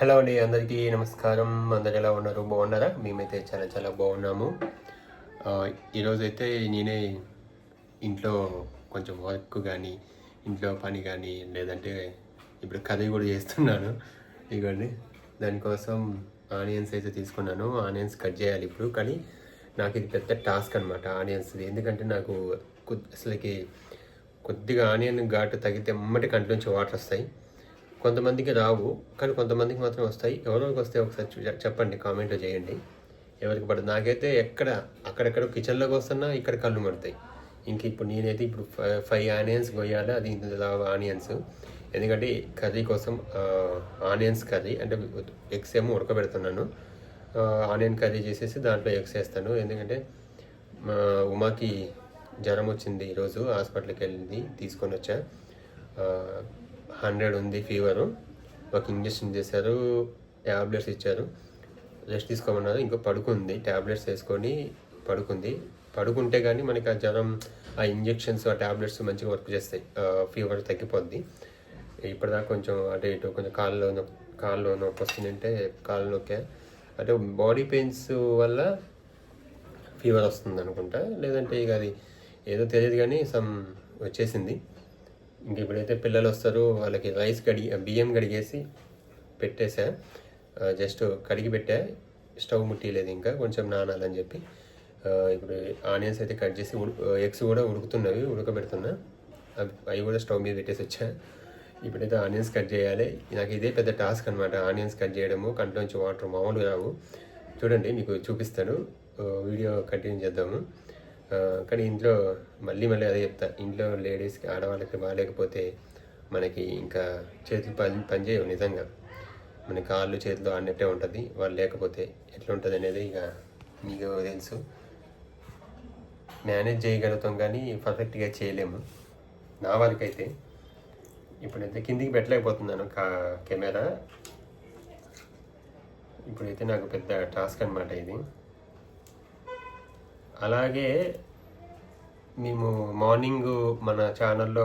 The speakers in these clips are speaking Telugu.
హలో అండి అందరికీ నమస్కారం. అందరు ఎలా ఉన్నారు? బాగున్నారా? మేమైతే చాలా చాలా బాగున్నాము. ఈరోజైతే నేనే ఇంట్లో కొంచెం వర్క్ కానీ ఇంట్లో పని కానీ లేదంటే ఇప్పుడు కర్రీ కూడా చేస్తున్నాను. ఇదిగోండి దానికోసం ఆనియన్స్ అయితే తీసుకున్నాను. ఆనియన్స్ కట్ చేయాలి ఇప్పుడు కానీ నాకు ఇది పెద్ద టాస్క్ అనమాట ఆనియన్స్. ఎందుకంటే నాకు అసలుకి కొద్దిగా ఆనియన్ ఘాటు తగిలితే ఎమ్మటి నుంచి వాటర్ వస్తాయి. కొంతమందికి రావు కానీ కొంతమందికి మాత్రం వస్తాయి. ఎవరికి వస్తే ఒకసారి చెప్పండి కామెంట్లో చేయండి. ఎవరికి పడదు. నాకైతే ఎక్కడ అక్కడెక్కడ కిచెన్లోకి వస్తున్నా ఇక్కడ కళ్ళు పడతాయి ఇంక ఇప్పుడు నేనైతే ఇప్పుడు ఫైవ్ ఆనియన్స్ కొయ్యాలి అది ఇంత ఆనియన్స్. ఎందుకంటే కర్రీ కోసం ఆనియన్స్ కర్రీ అంటే ఎగ్స్ ఏమో ఉడకబెడుతున్నాను. ఆనియన్ కర్రీ చేసేసి దాంట్లో ఎగ్స్ వేస్తాను. ఎందుకంటే మా ఉమాకి జ్వరం వచ్చింది ఈరోజు హాస్పిటల్కి వెళ్ళింది తీసుకొని వచ్చా. హండ్రెడ్ ఉంది ఫీవరు. ఒక ఇంజక్షన్ చేశారు ట్యాబ్లెట్స్ ఇచ్చారు. రెస్ట్ తీసుకోమన్నారు ఇంకా పడుకుంది. ట్యాబ్లెట్స్ వేసుకొని పడుకుంది. పడుకుంటే కానీ మనకి ఆ జ్వరం ఆ ఇంజెక్షన్స్ ఆ ట్యాబ్లెట్స్ మంచిగా వర్క్ చేస్తాయి. ఫీవర్ తగ్గిపోద్ది. ఇప్పటిదాకా కొంచెం అటు ఇటు కొంచెం కాళ్ళలో కాళ్ళలో నొప్పి వస్తుందంటే కాళ్ళు నొక్కా. అంటే బాడీ పెయిన్స్ వల్ల ఫీవర్ వస్తుంది అనుకుంటా లేదంటే ఇక అది ఏదో తెలియదు కానీ సమ్ వచ్చేసింది. ఇంక ఇప్పుడైతే పిల్లలు వస్తారు వాళ్ళకి రైస్ కడిగి బియ్యం కడిగేసి పెట్టేసా. జస్ట్ కడిగి పెట్టా. స్టవ్ ముట్టిలేదు ఇంకా కొంచెం నానాలని చెప్పి. ఇప్పుడు ఆనియన్స్ అయితే కట్ చేసి ఎగ్స్ కూడా ఉడుకుతున్నవి ఉడకబెడుతున్నా. అవి అవి కూడా స్టవ్ మీద పెట్టేసి వచ్చా. ఇప్పుడైతే ఆనియన్స్ కట్ చేయాలి. నాకు ఇదే పెద్ద టాస్క్ అనమాట ఆనియన్స్ కట్ చేయడము. కంట్లోంచి వాటర్ మామూలుగా రావు. చూడండి మీకు చూపిస్తాను. వీడియో కంటిన్యూ చేద్దాము. కానీ ఇంట్లో మళ్ళీ మళ్ళీ అదే చెప్తా. ఇంట్లో లేడీస్కి ఆడవాళ్ళకి బాగాలేకపోతే మనకి ఇంకా చేతులు పని పనిచేయవు నిజంగా. మన కాళ్ళు చేతులు ఆడినట్టే ఉంటుంది. వాళ్ళు లేకపోతే ఎట్లా ఉంటుంది అనేది ఇక మీకు తెలుసు. మేనేజ్ చేయగలుగుతాం కానీ పర్ఫెక్ట్గా చేయలేము. నా వరకైతే. ఇప్పుడైతే కిందికి పెట్టలేకపోతున్నాను కా కెమెరా. ఇప్పుడైతే నాకు పెద్ద టాస్క్ అనమాట ఇది. అలాగే మేము మార్నింగ్ మన ఛానల్లో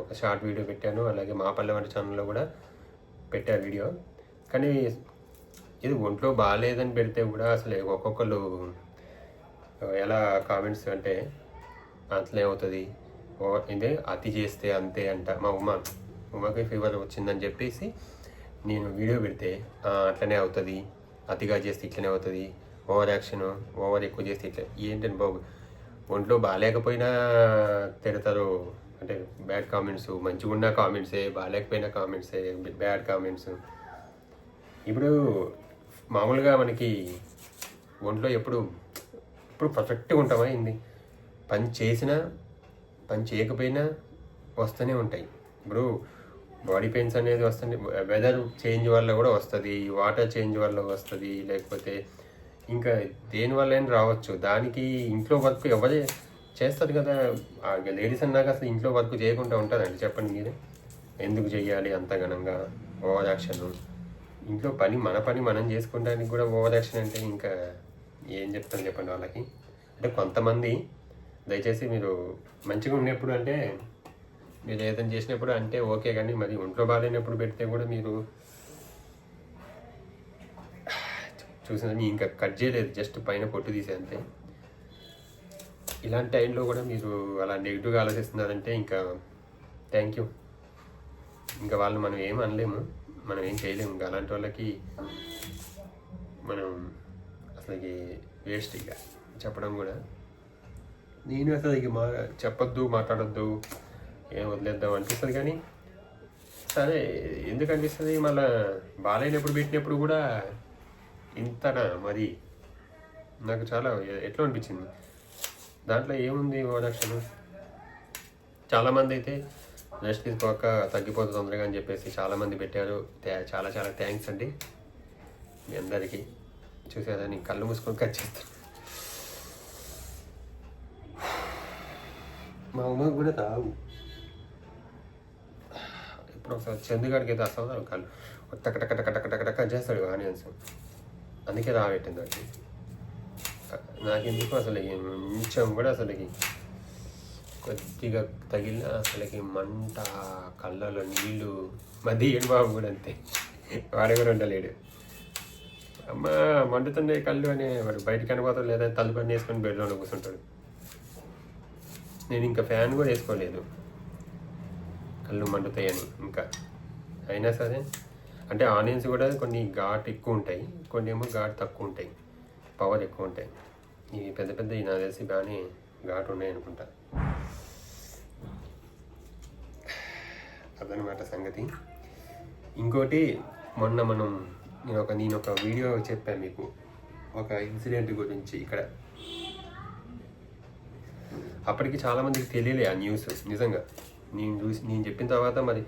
ఒక షార్ట్ వీడియో పెట్టాను అలాగే మా పల్లెవాడి ఛానల్లో కూడా పెట్టా వీడియో. కానీ ఇది ఒంట్లో బాగాలేదని పెడితే కూడా అసలు ఒక్కొక్కరు ఎలా కామెంట్స్ అంటే అట్లే అవుతుంది ఇదే అతి చేస్తే అంతే అంట. మా ఉమ ఉమకి ఫీవర్ వచ్చిందని చెప్పేసి నేను వీడియో పెడితే అట్లనే అవుతుంది. అతిగా చేస్తే ఇట్లనే అవుతుంది. ఓవర్ యాక్షన్ ఓవర్ ఎక్కువ చేస్తే ఇట్లా. ఏంటని బాబు? ఒంట్లో బాగాలేకపోయినా తిడతారు. అంటే బ్యాడ్ కామెంట్స్ మంచిగా ఉన్న కామెంట్సే బాగాలేకపోయినా కామెంట్సే బ్యాడ్ కామెంట్స్ ఇప్పుడు మామూలుగా మనకి ఒంట్లో ఎప్పుడు ఇప్పుడు పర్ఫెక్ట్గా ఉంటామా ఏంది? పని చేసినా పని చేయకపోయినా వస్తూనే ఉంటాయి. ఇప్పుడు బాడీ పెయిన్స్ అనేది వస్తుంది. వెదర్ చేంజ్ వల్ల కూడా వస్తుంది వాటర్ చేంజ్ వల్ల వస్తుంది లేకపోతే ఇంకా దేనివల్ల అయినా రావచ్చు. దానికి ఇంట్లో వర్క్ ఎవరే చేస్తారు కదా? లేడీస్ అన్నాక అసలు ఇంట్లో వర్క్ చేయకుండా ఉంటుందండి చెప్పండి మీరే. ఎందుకు చెయ్యాలి అంత ఘనంగా? ఓవర్ యాక్షన్ ఇంట్లో పని మన పని మనం చేసుకోవడానికి కూడా ఓవర్ యాక్షన్ అంటే ఇంకా ఏం చెప్తాను చెప్పండి వాళ్ళకి? అంటే కొంతమంది దయచేసి మీరు మంచిగా ఉన్నప్పుడు అంటే మీరు ఏదైనా చేసినప్పుడు అంటే ఓకే కానీ మరి ఒంట్లో బాగాలేనప్పుడు పెడితే కూడా మీరు చూసిన ఇంకా కట్ చేయలేదు జస్ట్ పైన పొట్టు తీసే అంతే. ఇలాంటి టైంలో కూడా మీరు అలా నెగిటివ్గా ఆలోచిస్తున్నారంటే ఇంకా థ్యాంక్ యూ ఇంకా వాళ్ళు మనం ఏం అనలేము మనం ఏం చేయలేము. ఇంకా అలాంటి వాళ్ళకి మనం అసలుకి వేస్ట్ ఇక చెప్పడం కూడా. నేను అసలు ఇక మా చెప్పొద్దు మాట్లాడొద్దు ఏం వదిలేద్దాం అనిపిస్తుంది కానీ సరే ఎందుకు అనిపిస్తుంది? మళ్ళీ బాగాలేనప్పుడు పెట్టినప్పుడు కూడా ఇంతనా మరి? నాకు చాలా ఎట్లా అనిపించింది? దాంట్లో ఏముంది ఓరక్షణ చాలామంది అయితే రెస్ట్ తీసుకోక తగ్గిపోతుంది తొందరగా అని చెప్పేసి చాలామంది పెట్టారు. చాలా చాలా థ్యాంక్స్ అండి. మీ అందరికీ చూసారా నేను కళ్ళు మూసుకొని కట్ చేస్తాను మా అమ్మ కూడా తాగు. ఇప్పుడు ఒకసారి చందుగాడికి అయితే అసలు కళ్ళు టక టక టక టక టక టక చేస్తాడు ఆనియన్స్. అందుకే రాబెట్టింది వాడికి నాకెందుకు అసలు కొంచెం కూడా అసలుకి కొద్దిగా తగిలిన అసలుకి మంట కళ్ళలో నీళ్ళు. మధ్య బాబు కూడా అంతే. వాడు కూడా ఉండలేడు. అమ్మ మండుతున్నాయి కళ్ళు అని వాడు బయటకు అనిపోతాడు లేదా తలుపు అని వేసుకొని బెడ్లో కూర్చుంటాడు. నేను ఇంకా ఫ్యాన్ కూడా వేసుకోలేదు. కళ్ళు మండుతాయని ఇంకా. అయినా సరే అంటే ఆనియన్స్ కూడా కొన్ని ఘాట్ ఎక్కువ ఉంటాయి కొన్ని ఏమో ఘాట్ తక్కువ ఉంటాయి పవర్ ఎక్కువ ఉంటాయి. ఇవి పెద్ద పెద్ద నాకు తెలిసి బాగానే ఘాట్ ఉన్నాయి అనుకుంటా. అదనమాట సంగతి. ఇంకోటి మొన్న మనం నేను ఒక నేను ఒక వీడియో చెప్పాను మీకు. ఒక ఇన్సిడెంట్ గురించి ఇక్కడ. అప్పటికి చాలా మందికి తెలియలే ఆ న్యూస్ నిజంగా. నేను చూసి నేను చెప్పిన తర్వాత మరి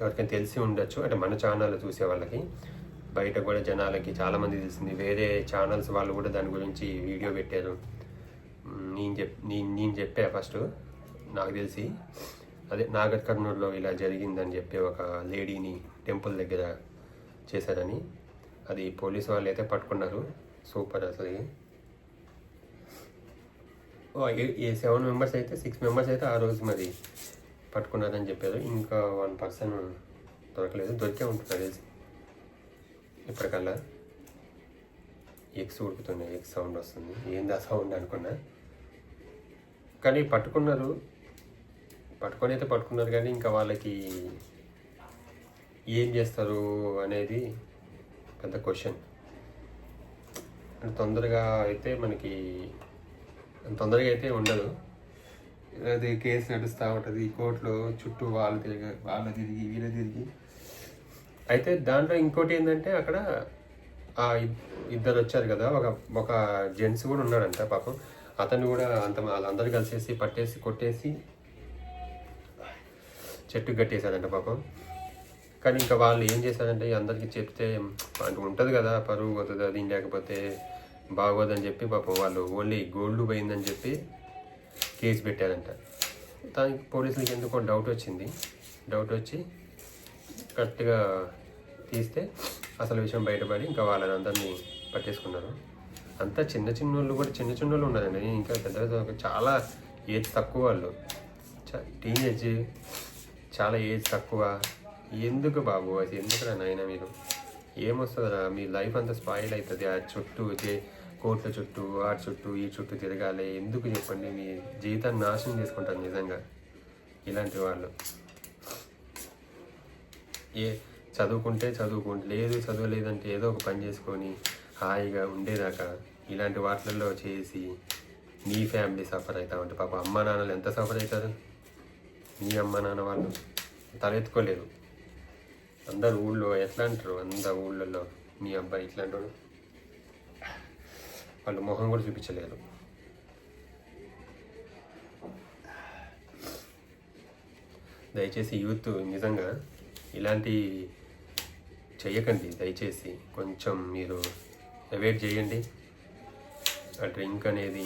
ఎవరికైనా తెలిసి ఉండొచ్చు. అంటే మన ఛానల్ చూసే వాళ్ళకి బయట కూడా జనాలకి చాలామంది తెలిసింది. వేరే ఛానల్స్ వాళ్ళు కూడా దాని గురించి వీడియో పెట్టారు. నేను చెప్ నేను నేను చెప్పా ఫస్ట్. నాకు తెలిసి అదే నాగర్ కర్నూలులో ఇలా జరిగిందని చెప్పి ఒక లేడీని టెంపుల్ దగ్గర చేశారని. అది పోలీస్ వాళ్ళు అయితే పట్టుకున్నారు. సూపర్ అసలు. ఓ, ఏ- ఏ సెవెన్ మెంబర్స్ అయితే సిక్స్ మెంబర్స్ అయితే ఆ రోజు మరి పట్టుకున్నారని చెప్పారు. ఇంకా వన్ పర్సన్ దొరకలేదు. దొరికే ఉంటుంది తెలిసి ఇప్పటికల్లా ఎగ్స్ ఉడుకుతున్నాయి ఎగ్ సౌండ్ వస్తుంది. ఏంది ఆ సౌండ్ అనుకున్నా. కానీ పట్టుకున్నారు. పట్టుకొని అయితే పట్టుకున్నారు కానీ ఇంకా వాళ్ళకి ఏం చేస్తారు అనేది పెద్ద క్వశ్చన్. అంటే తొందరగా అయితే మనకి తొందరగా అయితే ఉండదు. అది కేసు నడుస్తూ ఉంటుంది. కోర్టులో చుట్టూ వాళ్ళు తిరిగి వాళ్ళ తిరిగి వీళ్ళ తిరిగి. అయితే దాంట్లో ఇంకోటి ఏంటంటే అక్కడ ఆ ఇద్దరు వచ్చారు కదా. ఒక ఒక జెంట్స్ కూడా ఉన్నాడంట పాపం. అతను కూడా అంత వాళ్ళందరూ కలిసేసి పట్టేసి కొట్టేసి చెట్టు కట్టేశారంట పాపం. కానీ ఇంకా వాళ్ళు ఏం చేశారంటే అందరికీ చెప్తే అంటే ఉంటుంది కదా పరువు పోతుంది అది లేకపోతే బాగోదని చెప్పి పాపం వాళ్ళు ఓన్లీ గోల్డ్ పోయిందని చెప్పి కేసు పెట్టారంట. దానికి పోలీసులకి ఎందుకో డౌట్ వచ్చింది. డౌట్ వచ్చి కరెక్ట్గా తీస్తే అసలు విషయం బయటపడి ఇంకా వాళ్ళని అందరినీ పట్టేసుకున్నారు. అంతా చిన్న చిన్న వాళ్ళు కూడా చిన్న చిన్న వాళ్ళు ఉన్నారండి. ఇంకా పెద్ద పెద్ద చాలా ఏజ్ తక్కువ వాళ్ళు. టీనేజ్ చాలా ఏజ్ తక్కువ. ఎందుకు బాబు అది ఎందుకురా నాయన మీరు? ఏమొస్తుందిరా? మీ లైఫ్ అంతా స్పాయిల్ అవుతుంది. ఆ చుట్టూ చే- కోట్ల చుట్టూ ఆ చుట్టూ ఈ చుట్టూ తిరగాలి. ఎందుకు చెప్పండి? మీ జీవితాన్ని నాశనం చేసుకుంటారు నిజంగా ఇలాంటి వాళ్ళు. ఏ చదువుకుంటే చదువుకుంటే లేదు చదవలేదంటే ఏదో ఒక పని చేసుకొని హాయిగా ఉండేదాకా ఇలాంటి వాటిలలో చేసి నీ ఫ్యామిలీ సఫర్ అవుతా ఉంటే పాప అమ్మ నాన్నలు ఎంత సఫర్ అవుతారు మీ అమ్మ నాన్న వాళ్ళు తలెత్తుకోలేదు అందరు ఊళ్ళో ఎట్లా అంటారు? అందరు ఊళ్ళల్లో మీ అబ్బాయి ఇట్లాంటి వాళ్ళు మొహం కూడా చూపించలేరు దయచేసి యూత్ నిజంగా ఇలాంటి చెయ్యకండి దయచేసి. కొంచెం మీరు అవాయిడ్ చేయండి. ఆ డ్రింక్ అనేది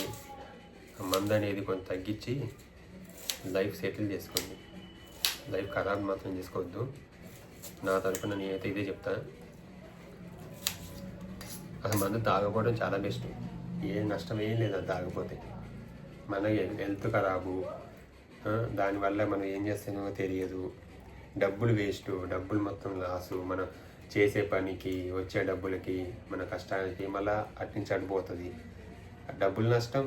ఆ మందు అనేది కొంచెం తగ్గించి లైఫ్ సెటిల్ చేసుకోండి. లైఫ్ ఖరాబ్ మాత్రం చేసుకోవద్దు. నా తరఫున నేనైతే ఇదే చెప్తాను అసలు మందు తాగకపోవడం చాలా బెస్ట్. ఏ నష్టం ఏం లేదు అది తాగకపోతే. మన హెల్త్ ఖరాబు దానివల్ల మనం ఏం చేస్తామో తెలియదు. డబ్బులు వేస్ట్ డబ్బులు మొత్తం లాసు మనం చేసే పనికి వచ్చే డబ్బులకి మన కష్టానికి మళ్ళా అట్నుంచి అడిపోతుంది డబ్బులు నష్టం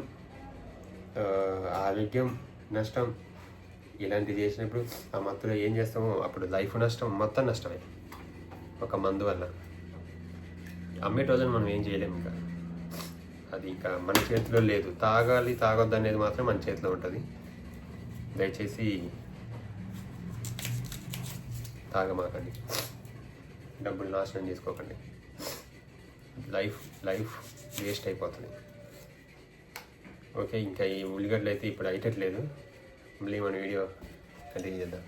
ఆరోగ్యం నష్టం ఇలాంటివి చేసినప్పుడు ఆ మత్తులో ఏం చేస్తామో అప్పుడు లైఫ్ నష్టం మొత్తం నష్టమే. ఒక మందు వల్ల. అమ్మేటోళ్ళని మనం ఏం చేయలేము ఇంకా. అది ఇంకా మన చేతిలో లేదు. తాగాలి తాగొద్దు అనేది మాత్రం మన చేతిలో ఉంటుంది. దయచేసి తాగమాకండి. డబ్బులు నాశనం చేసుకోకండి. లైఫ్ లైఫ్ వేస్ట్ అయిపోతుంది. ఓకే ఇంకా ఈ ఉల్లిగడ్డలు అయితే ఇప్పుడు అయ్యట్లేదు మళ్ళీ మన వీడియో కంటిన్యూ చేద్దాం.